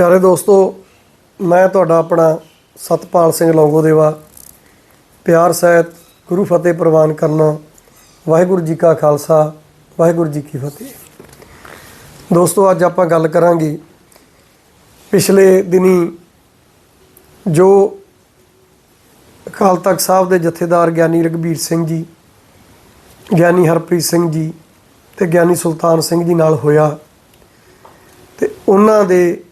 ਪਿਆਰੇ ਦੋਸਤੋ, ਮੈਂ ਤੁਹਾਡਾ ਆਪਣਾ ਸਤਪਾਲ ਸਿੰਘ ਲੌਂਗੋਦੇਵਾ, ਪਿਆਰ ਸਹਿਤ ਗੁਰੂ ਫਤਿਹ ਪ੍ਰਵਾਨ ਕਰਨਾ, ਵਾਹਿਗੁਰੂ ਜੀ ਕਾ ਖਾਲਸਾ, ਵਾਹਿਗੁਰੂ ਜੀ ਕੀ ਫਤਿਹ। ਦੋਸਤੋ, ਅੱਜ ਆਪਾਂ ਗੱਲ ਕਰਾਂਗੇ ਪਿਛਲੇ ਦਿਨੀ ਜੋ ਅਕਾਲ ਤਖਤ ਸਾਹਿਬ ਦੇ ਜਥੇਦਾਰ ਗਿਆਨੀ ਰਗਵੀਰ ਸਿੰਘ ਜੀ, ਗਿਆਨੀ ਹਰਪ੍ਰੀਤ ਸਿੰਘ ਜੀ ਤੇ ਗਿਆਨੀ ਸੁਲਤਾਨ ਸਿੰਘ ਜੀ ਨਾਲ ਹੋਇਆ ਤੇ ਉਹਨਾਂ ਦੇ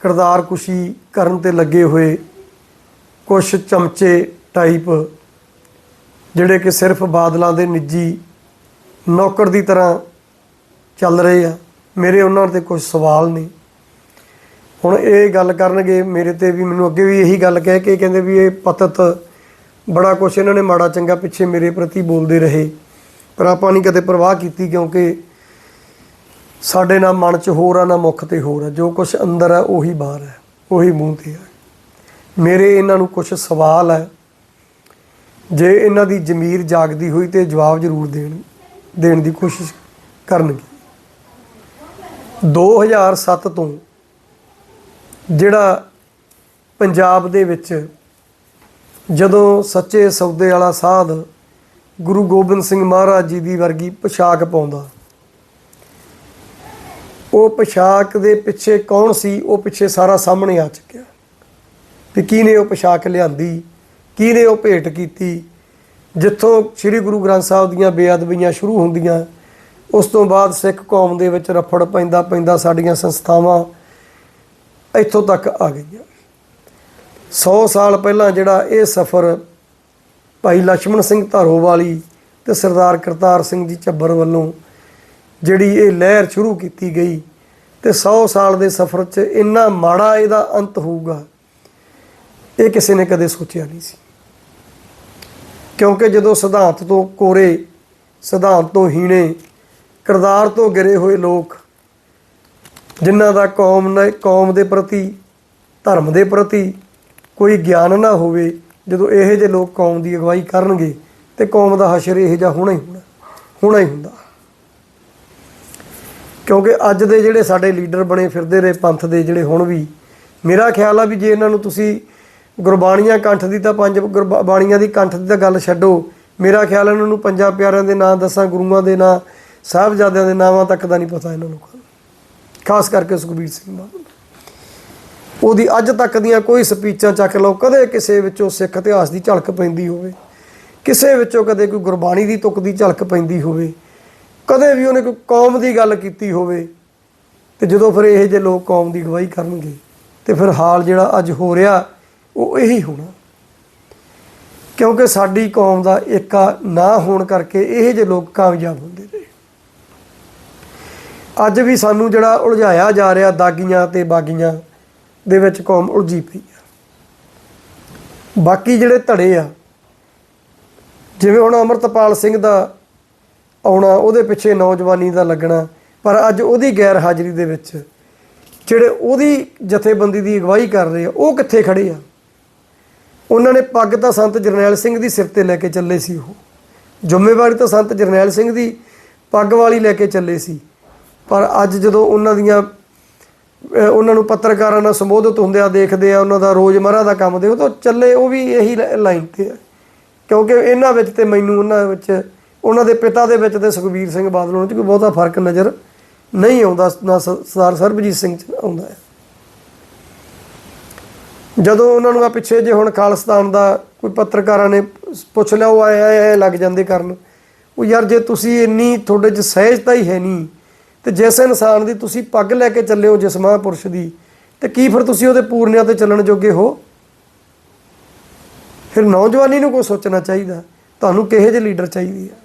ਕਿਰਦਾਰ ਕੁਸ਼ੀ ਕਰਨ ਤੇ ਲੱਗੇ ਹੋਏ ਕੁਝ ਚਮਚੇ ਟਾਈਪ ਜਿਹੜੇ ਕਿ ਸਿਰਫ ਬਾਦਲਾਂ ਦੇ ਨਿੱਜੀ ਨੌਕਰ ਦੀ ਤਰ੍ਹਾਂ ਚੱਲ ਰਹੇ ਆ। ਮੇਰੇ ਉਹਨਾਂ ਤੇ ਕੁਝ ਸਵਾਲ ਨੇ। ਹੁਣ ਇਹ ਗੱਲ ਕਰਨਗੇ, ਮੇਰੇ ਤੇ ਵੀ ਮੈਨੂੰ ਅੱਗੇ ਵੀ ਇਹੀ ਗੱਲ ਕਹਿ ਕੇ ਕਹਿੰਦੇ ਵੀ ਇਹ ਪਤਤ ਬੜਾ ਕੁਛ ਇਹਨਾਂ ਨੇ ਮਾੜਾ ਚੰਗਾ ਪਿੱਛੇ ਮੇਰੇ ਪ੍ਰਤੀ ਬੋਲਦੇ ਰਹੇ। ਪਰ ਆਪਾਂ ਨਹੀਂ ਕਦੇ ਪਰਵਾਹ ਕੀਤੀ ਕਿਉਂਕਿ ਸਾਡੇ ਨਾ ਮਨ 'ਚ ਹੋਰ ਆ, ਨਾ ਮੁਖ ਤੇ ਹੋਰ ਆ। ਜੋ ਕੁਝ ਅੰਦਰ ਹੈ ਉਹੀ ਬਾਹਰ ਹੈ ਉਹੀ ਮੂੰਹ ਤੇ ਹੈ ਮੇਰੇ ਇਹਨਾਂ ਨੂੰ ਕੁਝ ਸਵਾਲ ਹੈ ਜੇ ਇਹਨਾਂ ਦੀ ਜ਼ਮੀਰ ਜਾਗਦੀ ਹੋਈ ਤੇ ਜਵਾਬ ਜ਼ਰੂਰ ਦੇਣ ਦੇਣ ਦੀ ਕੋਸ਼ਿਸ਼ ਕਰਨਗੇ। 2007 ਤੋਂ ਜਿਹੜਾ ਪੰਜਾਬ ਦੇ ਵਿੱਚ ਜਦੋਂ ਸੱਚੇ ਸੌਦੇ ਵਾਲਾ ਸਾਧ ਗੁਰੂ ਗੋਬਿੰਦ ਸਿੰਘ ਮਹਾਰਾਜ ਜੀ ਦੀ ਵਰਗੀ ਪੋਸ਼ਾਕ ਪਾਉਂਦਾ ਉਹ ਪੋਸ਼ਾਕ ਦੇ ਪਿੱਛੇ ਕੌਣ ਸੀ, ਉਹ ਪਿੱਛੇ ਸਾਰਾ ਸਾਹਮਣੇ ਆ ਚੁੱਕਿਆ। ਤੇ ਕਿਹਨੇ ਉਹ ਪੋਸ਼ਾਕ ਲਿਆਂਦੀ, ਕਿਹਨੇ ਉਹ ਭੇਟ ਕੀਤੀ। ਜਿੱਥੋਂ ਸ੍ਰੀ ਗੁਰੂ ਗ੍ਰੰਥ ਸਾਹਿਬ ਦੀਆਂ ਬੇਅਦਬੀਆਂ ਸ਼ੁਰੂ ਹੁੰਦੀਆਂ, ਉਸ ਤੋਂ ਬਾਅਦ ਸਿੱਖ ਕੌਮ ਦੇ ਵਿੱਚ ਰਫੜ ਪੈਂਦਾ ਪੈਂਦਾ ਸਾਡੀਆਂ ਸੰਸਥਾਵਾਂ ਇੱਥੋਂ ਤੱਕ ਆ ਗਈਆਂ। 100 ਸਾਲ ਪਹਿਲਾਂ ਜਿਹੜਾ ਇਹ ਸਫ਼ਰ ਭਾਈ ਲక్ష్మణ ਸਿੰਘ ਧਰੋਵਾਲੀ ਤੇ ਸਰਦਾਰ ਕਰਤਾਰ ਸਿੰਘ ਜੀ ਝੱਬਰ ਵੱਲੋਂ ਜਿਹੜੀ ਇਹ ਲਹਿਰ ਸ਼ੁਰੂ ਕੀਤੀ ਗਈ ਤੇ 100 ਸਾਲ ਦੇ ਸਫ਼ਰ 'ਚ ਇੰਨਾ ਮਾੜਾ ਇਹਦਾ ਅੰਤ ਹੋਊਗਾ, ਇਹ ਕਿਸੇ ਨੇ ਕਦੇ ਸੋਚਿਆ ਨਹੀਂ ਸੀ। ਕਿਉਂਕਿ ਜਦੋਂ ਸਿਧਾਂਤ ਤੋਂ ਕੋਰੇ, ਸਿਧਾਂਤ ਤੋਂ ਹੀਣੇ ਕਿਰਦਾਰ ਤੋਂ ਗਿਰੇ ਹੋਏ ਲੋਕ, ਜਿਨ੍ਹਾਂ ਦਾ ਕੌਮ ਨੇ, ਕੌਮ ਦੇ ਪ੍ਰਤੀ, ਧਰਮ ਦੇ ਪ੍ਰਤੀ ਕੋਈ ਗਿਆਨ ਨਾ ਹੋਵੇ, ਜਦੋਂ ਇਹੋ ਜਿਹੇ ਲੋਕ ਕੌਮ ਦੀ ਅਗਵਾਈ ਕਰਨਗੇ ਤੇ ਕੌਮ ਦਾ ਹਸ਼ਰ ਇਹੋ ਜਿਹਾ ਹੋਣਾ ਹੀ ਹੋਣਾ ਹੋਣਾ ਹੀ ਹੁੰਦਾ। ਕਿਉਂਕਿ ਅੱਜ ਦੇ ਜਿਹੜੇ ਸਾਡੇ ਲੀਡਰ ਬਣੇ ਫਿਰਦੇ ਰਹੇ ਪੰਥ ਦੇ ਜਿਹੜੇ ਹੁਣ ਵੀ, ਮੇਰਾ ਖਿਆਲ ਆ ਵੀ ਜੇ ਇਹਨਾਂ ਨੂੰ ਤੁਸੀਂ ਗੁਰਬਾਣੀਆਂ ਕੰਠ ਦੀ ਤਾਂ ਪੰਜ ਗੁਰਬਾਣੀਆਂ ਦੀ ਕੰਠ ਦੀ ਤਾਂ ਗੱਲ ਛੱਡੋ। ਮੇਰਾ ਖਿਆਲ ਇਹਨਾਂ ਨੂੰ ਪੰਜਾਂ ਪਿਆਰਿਆਂ ਦੇ ਨਾਂ ਦੱਸਾਂ, ਗੁਰੂਆਂ ਦੇ ਨਾਂ, ਸਾਹਿਬਜ਼ਾਦਿਆਂ ਦੇ ਨਾਵਾਂ ਤੱਕ ਦਾ ਨਹੀਂ ਪਤਾ ਇਹਨਾਂ ਲੋਕਾਂ ਨੂੰ ਖਾਸ ਕਰਕੇ ਸੁਖਬੀਰ ਸਿੰਘ ਬਾਦਲ। ਉਹਦੀ ਅੱਜ ਤੱਕ ਦੀਆਂ ਕੋਈ ਸਪੀਚਾਂ ਚੱਕ ਲਓ, ਕਦੇ ਕਿਸੇ ਵਿੱਚੋਂ ਸਿੱਖ ਇਤਿਹਾਸ ਦੀ ਝਲਕ ਪੈਂਦੀ ਹੋਵੇ, ਕਿਸੇ ਵਿੱਚੋਂ ਕਦੇ ਕੋਈ ਗੁਰਬਾਣੀ ਦੀ ਤੁਕ ਦੀ ਝਲਕ ਪੈਂਦੀ ਹੋਵੇ ਕਦੇ ਵੀ ਉਹਨੇ ਕੋਈ ਕੌਮ ਦੀ ਗੱਲ ਕੀਤੀ ਹੋਵੇ, ਤੇ ਜਦੋਂ ਫਿਰ ਇਹ ਜਿਹੇ ਲੋਕ ਕੌਮ ਦੀ ਗਵਾਹੀ ਕਰਨਗੇ, ਤੇ ਫਿਰ ਹਾਲ ਜਿਹੜਾ ਅੱਜ ਹੋ ਰਿਹਾ, ਉਹ ਇਹੀ ਹੋਣਾ। ਕਿਉਂਕਿ ਸਾਡੀ ਕੌਮ ਦਾ ਏਕਾ ਨਾ ਹੋਣ ਕਰਕੇ ਇਹ ਜਿਹੇ ਲੋਕ ਕਾਮਯਾਬ ਹੁੰਦੇ ਰਹੇ। ਅੱਜ ਵੀ ਸਾਨੂੰ ਜਿਹੜਾ ਉਲਝਾਇਆ ਜਾ ਰਿਹਾ ਦਾਗੀਆਂ ਤੇ ਬਾਗੀਆਂ ਦੇ ਵਿੱਚ ਕੌਮ ਉਲਝੀ ਪਈ ਆ। ਬਾਕੀ ਜਿਹੜੇ ਧੜੇ ਆ, ਜਿਵੇਂ ਹੁਣ ਅਮਰਤਪਾਲ ਸਿੰਘ ਦਾ ਆਉਣਾ, ਉਹਦੇ ਪਿੱਛੇ ਨੌਜਵਾਨੀ ਦਾ ਲੱਗਣਾ, ਪਰ ਅੱਜ ਉਹਦੀ ਗੈਰ ਹਾਜ਼ਰੀ ਦੇ ਵਿੱਚ ਜਿਹੜੇ ਉਹਦੀ ਜਥੇਬੰਦੀ ਦੀ ਅਗਵਾਈ ਕਰ ਰਹੇ ਆ, ਉਹ ਕਿੱਥੇ ਖੜੇ ਆ? ਉਹਨਾਂ ਨੇ ਪੱਗ ਤਾਂ ਸੰਤ ਜਰਨੈਲ ਸਿੰਘ ਦੀ ਸਿਰ ਤੇ ਲੈ ਕੇ ਚੱਲੇ ਸੀ ਉਹ। ਜ਼ਿੰਮੇਵਾਰੀ ਤਾਂ ਸੰਤ ਜਰਨੈਲ ਸਿੰਘ ਦੀ ਪੱਗ ਵਾਲੀ ਲੈ ਕੇ ਚੱਲੇ ਸੀ। ਪਰ ਅੱਜ ਜਦੋਂ ਉਹਨਾਂ ਦੀਆਂ ਉਹਨਾਂ ਨੂੰ ਪੱਤਰਕਾਰਾਂ ਨਾਲ ਸੰਬੋਧਿਤ ਹੁੰਦਿਆਂ ਦੇਖਦੇ ਆ, ਉਹਨਾਂ ਦਾ ਰੋਜ਼ਮਰਾ ਦਾ ਕੰਮ ਦੇ ਉਹ ਤਾਂ ਚੱਲੇ ਉਹ ਵੀ ਇਹੀ ਲਾਈਨ ਤੇ ਆ। ਕਿਉਂਕਿ ਇਹਨਾਂ ਵਿੱਚ ਤੇ ਮੈਨੂੰ ਉਹਨਾਂ ਵਿੱਚ ਉਹਨਾਂ ਦੇ ਪਿਤਾ ਦੇ ਵਿੱਚ ਤੇ ਸੁਖਬੀਰ ਸਿੰਘ ਬਾਦਲ ਉਹਨਾਂ 'ਚ ਕੋਈ ਬਹੁਤਾ ਫ਼ਰਕ ਨਜ਼ਰ ਨਹੀਂ ਆਉਂਦਾ, ਨਾ ਸਰਦਾਰ ਸਰਬਜੀਤ ਸਿੰਘ 'ਚ ਆਉਂਦਾ ਹੈ। ਜਦੋਂ ਉਹਨਾਂ ਨੂੰ ਆ ਪਿੱਛੇ ਜੇ ਹੁਣ ਖਾਲਿਸਤਾਨ ਦਾ ਕੋਈ ਪੱਤਰਕਾਰਾਂ ਨੇ ਪੁੱਛ ਲਿਆ, ਉਹ ਆਏ ਆਏ ਆਏ ਲੱਗ ਜਾਂਦੇ ਕਰਨ, ਉਹ ਯਾਰ ਜੇ ਤੁਸੀਂ ਇੰਨੀ ਤੁਹਾਡੇ 'ਚ ਸਹਿਜਤਾ ਹੀ ਹੈ ਨਹੀਂ, ਤੇ ਜਿਸ ਇਨਸਾਨ ਦੀ ਤੁਸੀਂ ਪੱਗ ਲੈ ਕੇ ਚੱਲੇ ਹੋ ਜਿਸ ਮਹਾਂਪੁਰਸ਼ ਦੀ, ਤੇ ਕੀ ਫਿਰ ਤੁਸੀਂ ਉਹਦੇ ਪੂਰਨਿਆਂ ਤੇ ਚੱਲਣ ਜੋਗੇ ਹੋ? ਫਿਰ ਨੌਜਵਾਨੀ ਨੂੰ ਕੋਈ ਸੋਚਣਾ ਚਾਹੀਦਾ, ਤੁਹਾਨੂੰ ਕਿਹੋ ਜਿਹੇ ਲੀਡਰ ਚਾਹੀਦੀ ਆ?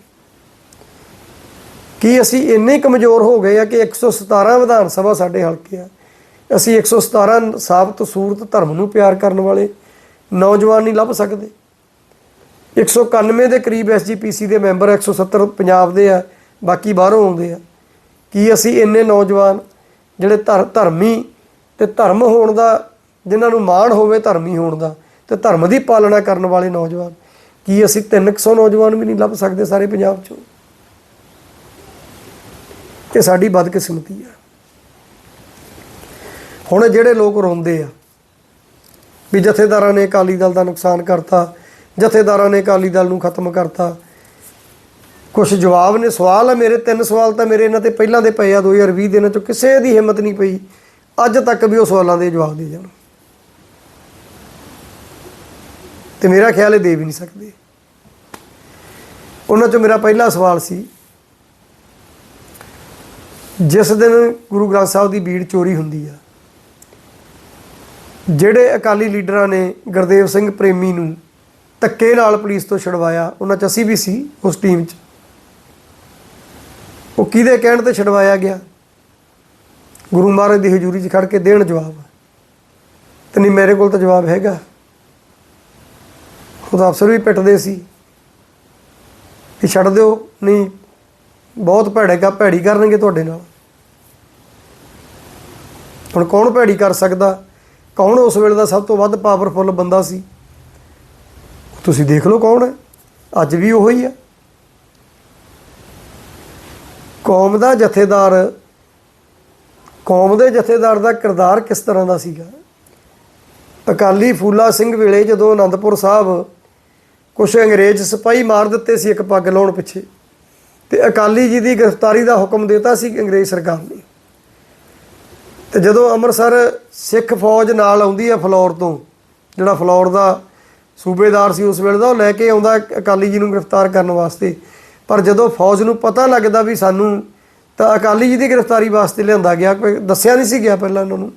ਕੀ ਅਸੀਂ ਇੰਨੇ ਕਮਜ਼ੋਰ ਹੋ ਗਏ ਆ ਕਿ 117 ਵਿਧਾਨ ਸਭਾ ਸਾਡੇ ਹਲਕੇ ਆ? ਅਸੀਂ 117 ਸਾਬਤ ਸੂਰਤ ਧਰਮ ਨੂੰ ਪਿਆਰ ਕਰਨ ਵਾਲੇ ਨੌਜਵਾਨ ਨਹੀਂ ਲੱਭ ਸਕਦੇ। 191 ਦੇ ਕਰੀਬ ਐਸਜੀਪੀਸੀ ਦੇ ਮੈਂਬਰ 170 ਪੰਜਾਬ ਦੇ ਆ, ਬਾਕੀ ਬਾਹਰੋਂ ਆਉਂਦੇ ਆ। ਕੀ ਅਸੀਂ ਇੰਨੇ ਨੌਜਵਾਨ ਜਿਹੜੇ ਧਰ- ਧਰਮੀ ਤੇ ਧਰਮ ਹੋਣ ਦਾ, ਜਿਨ੍ਹਾਂ ਨੂੰ ਮਾਣ ਹੋਵੇ ਧਰਮੀ ਹੋਣ ਦਾ, ਤੇ ਧਰਮ ਦੀ ਪਾਲਣਾ ਕਰਨ ਵਾਲੇ ਨੌਜਵਾਨ, ਕੀ ਅਸੀਂ 300 ਨੌਜਵਾਨ ਵੀ ਨਹੀਂ ਲੱਭ ਸਕਦੇ ਸਾਰੇ ਪੰਜਾਬ 'ਚੋਂ? ਇਹ ਸਾਡੀ ਬਦਕਿਸਮਤੀ ਆ। ਹੁਣ ਜਿਹੜੇ ਲੋਕ ਰੋਂਦੇ ਆ ਵੀ ਜਥੇਦਾਰਾਂ ਨੇ ਅਕਾਲੀ ਦਲ ਦਾ ਨੁਕਸਾਨ ਕਰਤਾ, ਜਥੇਦਾਰਾਂ ਨੇ ਅਕਾਲੀ ਦਲ ਨੂੰ ਖਤਮ ਕਰਤਾ ਕੁਝ ਜਵਾਬ ਨੇ, ਸਵਾਲ ਆ ਮੇਰੇ, ਤਿੰਨ ਸਵਾਲ ਤਾਂ ਮੇਰੇ ਇਹਨਾਂ ਤੇ ਪਹਿਲਾਂ ਦੇ ਪਏ ਆ 2020 ਦੇ ਇਹਨਾਂ ਚੋਂ ਕਿਸੇ ਦੀ ਹਿੰਮਤ ਨਹੀਂ ਪਈ, ਅੱਜ ਤੱਕ ਵੀ ਉਹ ਸਵਾਲਾਂ ਦੇ ਜਵਾਬ ਦੇ ਜਾਣ। ਤੇ ਮੇਰਾ ਖਿਆਲ ਇਹ ਦੇ ਵੀ ਨਹੀਂ ਸਕਦੇ। ਉਹਨਾਂ ਚੋਂ ਮੇਰਾ ਪਹਿਲਾ ਸਵਾਲ ਸੀ ਜਿਸ ਦਿਨ ਗੁਰੂ ਗ੍ਰੰਥ ਸਾਹਿਬ ਦੀ ਬੀੜ ਚੋਰੀ ਹੁੰਦੀ ਆ, ਜਿਹੜੇ ਅਕਾਲੀ ਲੀਡਰਾਂ ਨੇ ਗੁਰਦੇਵ ਸਿੰਘ ਪ੍ਰੇਮੀ ਨੂੰ ਧੱਕੇ ਨਾਲ ਪੁਲਿਸ ਤੋਂ ਛਡਵਾਇਆ, ਉਹਨਾਂ ਚ ਅਸੀਂ ਵੀ ਸੀ ਉਸ ਟੀਮ 'ਚ। ਉਹ ਕਿਹਦੇ ਕਹਿਣ ਤੇ ਛਡਵਾਇਆ ਗਿਆ? ਗੁਰੂ ਮਹਾਰਾਜ ਦੀ ਹਜ਼ੂਰੀ 'ਚ ਖੜ ਕੇ ਦੇਣ ਜਵਾਬ। ਤੇ ਨਹੀਂ ਮੇਰੇ ਕੋਲ ਤਾਂ ਜਵਾਬ ਹੈਗਾ। ਉਹਦਾ ਅਫਸਰ ਵੀ ਪਿੱਟਦੇ ਸੀ। ਕਿ ਛੱਡ ਦਿਓ, ਨਹੀਂ, ਬਹੁਤ ਭੈੜੇਗਾ ਭੈੜੀ ਕਰਨਗੇ ਤੁਹਾਡੇ ਨਾਲ। ਹੁਣ ਕੌਣ ਭੈੜੀ ਕਰ ਸਕਦਾ? ਕੌਣ ਉਸ ਵੇਲੇ ਦਾ ਸਭ ਤੋਂ ਵੱਧ ਪਾਵਰਫੁੱਲ ਬੰਦਾ ਸੀ? ਤੁਸੀਂ ਦੇਖ ਲਓ ਕੌਣ ਹੈ? ਅੱਜ ਵੀ ਉਹ ਹੀ। ਹੈ ਕੌਮ ਦਾ ਜਥੇਦਾਰ, ਕੌਮ ਦੇ ਜਥੇਦਾਰ ਦਾ ਕਿਰਦਾਰ ਕਿਸ ਤਰ੍ਹਾਂ ਦਾ ਸੀਗਾ? ਅਕਾਲੀ ਫੂਲਾ ਸਿੰਘ ਵੇਲੇ ਜਦੋਂ ਅਨੰਦਪੁਰ ਸਾਹਿਬ ਕੁਝ ਅੰਗਰੇਜ਼ ਸਿਪਾਹੀ ਮਾਰ ਦਿੱਤੇ ਸੀ ਇੱਕ ਪੱਗ ਲਾਉਣ ਪਿੱਛੇ, ਤੇ ਅਕਾਲੀ ਜੀ ਦੀ ਗ੍ਰਿਫਤਾਰੀ ਦਾ ਹੁਕਮ ਦਿੱਤਾ ਸੀ ਅੰਗਰੇਜ਼ ਸਰਕਾਰ ਨੇ। ਤੇ ਜਦੋਂ ਅੰਮ੍ਰਿਤਸਰ ਸਿੱਖ ਫੌਜ ਨਾਲ ਆਉਂਦੀ ਹੈ ਫਲੌਰ ਤੋਂ, ਜਿਹੜਾ ਫਲੌਰ ਦਾ ਸੂਬੇਦਾਰ ਸੀ ਉਸ ਵੇਲੇ ਦਾ, ਉਹ ਲੈ ਕੇ ਆਉਂਦਾ ਅਕਾਲੀ ਜੀ ਨੂੰ ਗ੍ਰਿਫਤਾਰ ਕਰਨ ਵਾਸਤੇ। ਪਰ ਜਦੋਂ ਫੌਜ ਨੂੰ ਪਤਾ ਲੱਗਦਾ ਵੀ ਸਾਨੂੰ, ਤਾਂ ਅਕਾਲੀ ਜੀ ਦੀ ਗ੍ਰਿਫਤਾਰੀ ਵਾਸਤੇ ਲਿਆਂਦਾ ਗਿਆ, ਕੋਈ ਦੱਸਿਆ ਨਹੀਂ ਸੀ ਗਿਆ ਪਹਿਲਾਂ ਉਹਨਾਂ ਨੂੰ।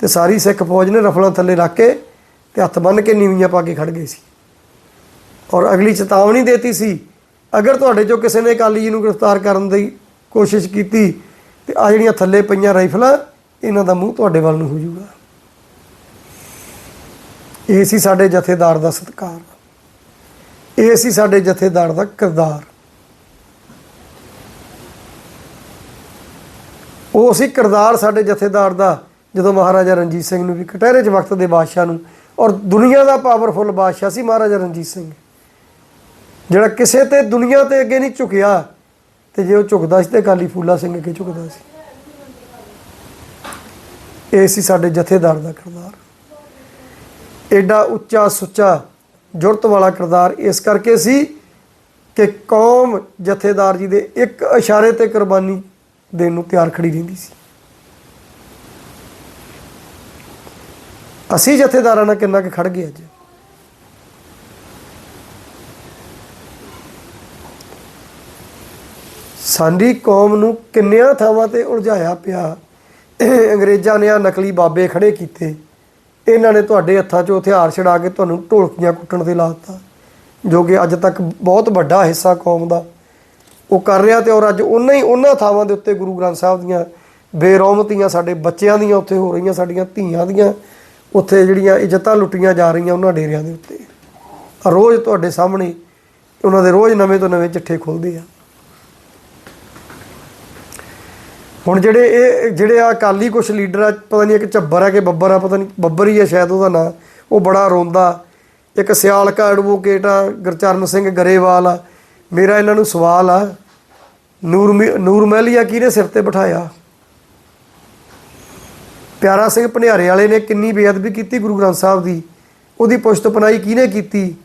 ਤੇ ਸਾਰੀ ਸਿੱਖ ਫੌਜ ਨੇ ਰਫਲਾਂ ਥੱਲੇ ਰੱਖ ਕੇ ਤੇ ਹੱਥ ਬੰਨ੍ਹ ਕੇ ਨੀਵੀਆਂ ਪਾ ਕੇ ਖੜ ਗਏ ਸੀ। ਔਰ ਅਗਲੀ ਚੇਤਾਵਨੀ ਦੇਤੀ ਸੀ, ਅਗਰ ਤੁਹਾਡੇ ਚੋਂ ਕਿਸੇ ਨੇ ਅਕਾਲੀ ਜੀ ਨੂੰ ਗ੍ਰਿਫਤਾਰ ਕਰਨ ਦੀ ਕੋਸ਼ਿਸ਼ ਕੀਤੀ, ਤੇ ਆ ਜਿਹੜੀਆਂ ਥੱਲੇ ਪਈਆਂ ਰਾਈਫਲਾਂ ਇਹਨਾਂ ਦਾ ਮੂੰਹ ਤੁਹਾਡੇ ਵੱਲ ਨੂੰ ਹੋ ਜਾਊਗਾ। ਇਹ ਸੀ ਸਾਡੇ ਜਥੇਦਾਰ ਦਾ ਸਤਿਕਾਰ। ਇਹ ਸੀ ਸਾਡੇ ਜਥੇਦਾਰ ਦਾ ਕਿਰਦਾਰ। ਉਹ ਸੀ ਕਿਰਦਾਰ ਸਾਡੇ ਜਥੇਦਾਰ ਦਾ, ਜਦੋਂ ਮਹਾਰਾਜਾ ਰਣਜੀਤ ਸਿੰਘ ਨੂੰ ਵੀ ਕਟਹਿਰੇ 'ਚ ਵਕਤ ਦੇ ਬਾਦਸ਼ਾਹ ਨੂੰ। ਔਰ ਦੁਨੀਆ ਦਾ ਪਾਵਰਫੁੱਲ ਬਾਦਸ਼ਾਹ ਸੀ ਮਹਾਰਾਜਾ ਰਣਜੀਤ ਸਿੰਘ। ਜਿਹੜਾ ਕਿਸੇ ਤੇ ਦੁਨੀਆ ਤੇ ਅੱਗੇ ਨਹੀਂ ਝੁਕਿਆ, ਤੇ ਜੇ ਉਹ ਝੁਕਦਾ ਸੀ ਤੇ ਕਾਲੀ ਫੂਲਾ ਸਿੰਘ ਅੱਗੇ ਝੁਕਦਾ ਸੀ। ਇਹ ਸੀ ਸਾਡੇ ਜਥੇਦਾਰ ਦਾ ਕਿਰਦਾਰ। ਐਡਾ ਉੱਚਾ, ਸੁੱਚਾ ਜੁਰਤ ਵਾਲਾ ਕਿਰਦਾਰ ਇਸ ਕਰਕੇ ਸੀ ਕਿ ਕੌਮ ਜਥੇਦਾਰ ਜੀ ਦੇ ਇੱਕ ਇਸ਼ਾਰੇ ਤੇ ਕੁਰਬਾਨੀ ਦੇਣ ਨੂੰ ਤਿਆਰ ਖੜੀ ਰਹਿੰਦੀ ਸੀ। ਅਸੀਂ ਜਥੇਦਾਰਾਂ ਨਾਲ ਕਿੰਨਾ ਕੁ ਖੜ ਗਏ ਅੱਜ? ਸਾਡੀ ਕੌਮ ਨੂੰ ਕਿੰਨਿਆਂ ਥਾਵਾਂ ਤੇ ਉਲਝਾਇਆ ਪਿਆ ਅੰਗਰੇਜ਼ਾਂ ਨੇ ਆ ਨਕਲੀ ਬਾਬੇ ਖੜੇ ਕੀਤੇ। ਇਹਨਾਂ ਨੇ ਤੁਹਾਡੇ ਹੱਥਾਂ 'ਚੋਂ ਹਥਿਆਰ ਛਡਾ ਕੇ ਤੁਹਾਨੂੰ ਢੋਲਕੀਆਂ ਕੁੱਟਣ ਤੇ ਲਾਤਾ ਜੋ ਕਿ ਅੱਜ ਤੱਕ ਬਹੁਤ ਵੱਡਾ ਹਿੱਸਾ ਕੌਮ ਦਾ। ਉਹ ਕਰ ਰਿਹਾ ਤੇ ਔਰ ਅੱਜ ਉਹਨਾਂ ਹੀ ਉਹਨਾਂ ਥਾਵਾਂ ਦੇ ਉੱਤੇ ਗੁਰੂ ਗ੍ਰੰਥ ਸਾਹਿਬ ਦੀਆਂ ਬੇਰੌਮਤੀਆਂ ਸਾਡੇ ਬੱਚਿਆਂ ਦੀਆਂ ਉੱਥੇ ਹੋ ਰਹੀਆਂ, ਸਾਡੀਆਂ ਧੀਆਂ ਦੀਆਂ। ਉੱਥੇ ਜਿਹੜੀਆਂ ਇੱਜ਼ਤਾਂ ਲੁੱਟੀਆਂ ਜਾ ਰਹੀਆਂ ਉਹਨਾਂ ਡੇਰਿਆਂ ਦੇ ਉੱਤੇ। ਰੋਜ਼ ਤੁਹਾਡੇ ਸਾਹਮਣੇ, ਉਹਨਾਂ ਦੇ ਰੋਜ਼ ਨਵੇਂ ਤੋਂ ਨਵੇਂ ਚਿੱਠੇ ਖੁੱਲਦੇ ਆ। ਹੁਣ ਜਿਹੜੇ ਇਹ ਜਿਹੜੇ ਆ ਅਕਾਲੀ ਕੁਛ ਲੀਡਰ ਆ, ਪਤਾ ਨਹੀਂ ਇੱਕ ਝੱਬਰ ਆ ਕਿ ਬੱਬਰ ਆ, ਪਤਾ ਨਹੀਂ ਬੱਬਰ ਹੀ ਆ ਸ਼ਾਇਦ ਉਹਦਾ ਨਾਂ। ਉਹ ਬੜਾ ਰੋਂਦਾ। ਇੱਕ ਸਿਆਲਕਾ ਐਡਵੋਕੇਟ ਆ, ਗੁਰਚਰਨ ਸਿੰਘ ਗਰੇਵਾਲ ਆ। ਮੇਰਾ ਇਹਨਾਂ ਨੂੰ ਸਵਾਲ ਆ, ਨੂਰ ਮਹਿ- ਨੂਰ ਮਹਿਲੀਆ ਕਿਹਨੇ ਸਿਰ ਤੇ ਬਿਠਾਇਆ? ਪਿਆਰਾ ਸਿੰਘ ਭਨਿਆਰੇ ਵਾਲੇ ਨੇ ਕਿੰਨੀ ਬੇਅਦਬੀ ਕੀਤੀ ਗੁਰੂ ਗ੍ਰੰਥ ਸਾਹਿਬ ਦੀ? ਉਹਦੀ ਪੁਸ਼ਤ ਪਨਾਈ ਕਿਹਨੇ ਕੀਤੀ?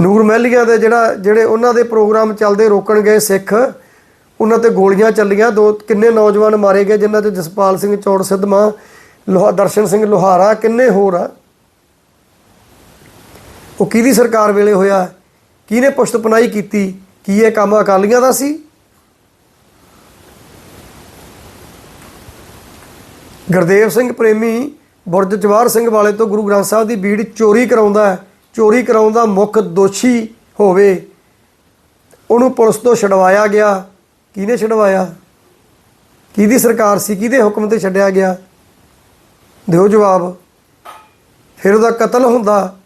ਨੂਰ ਮਹਿਲੀਆ ਦੇ ਜਿਹੜਾ, ਜਿਹੜੇ ਉਹਨਾਂ ਦੇ ਪ੍ਰੋਗਰਾਮ ਚੱਲਦੇ ਰੋਕਣ ਗਏ ਸਿੱਖ ਉਹਨਾਂ ਤੇ ਗੋਲੀਆਂ ਚੱਲੀਆਂ। ਦੋ, ਕਿੰਨੇ ਨੌਜਵਾਨ ਮਾਰੇ ਗਏ, ਜਿਨ੍ਹਾਂ ਚ ਜਸਪਾਲ ਸਿੰਘ ਚੌੜ, ਸਿੱਧਮਾ, ਲੋਹਾ, ਦਰਸ਼ਨ ਸਿੰਘ ਲੋਹਾਰਾ, ਕਿੰਨੇ ਹੋਰ ਆ? ਉਹ ਕਿਹਦੀ ਸਰਕਾਰ ਵੇਲੇ ਹੋਇਆ? ਕਿਹਨੇ ਪੁਸ਼ਤ ਕੀਤੀ? ਕੀ ਇਹ ਕੰਮ ਅਕਾਲੀਆਂ ਦਾ ਸੀ? ਗੁਰਦੇਵ ਸਿੰਘ ਪ੍ਰੇਮੀ ਬੁਰਜ ਜਵਾਹਰ ਸਿੰਘ ਵਾਲੇ ਤੋਂ ਗੁਰੂ ਗ੍ਰੰਥ ਸਾਹਿਬ ਦੀ ਬੀੜ ਚੋਰੀ ਕਰਾਉਂਦਾ ਚੋਰੀ ਕਰਾਉਣ ਦਾ ਮੁੱਖ ਦੋਸ਼ੀ ਹੋਵੇ। ਉਹਨੂੰ ਪੁਲਿਸ ਤੋਂ ਛਡਵਾਇਆ ਗਿਆ। ਕਿਹਨੇ ਛਡਵਾਇਆ? ਕਿਹਦੀ ਸਰਕਾਰ ਸੀ? ਕਿਹਦੇ ਹੁਕਮ ਤੇ ਛੱਡਿਆ ਗਿਆ? ਦਿਓ ਜਵਾਬ। ਫਿਰ ਉਹਦਾ ਕਤਲ ਹੁੰਦਾ।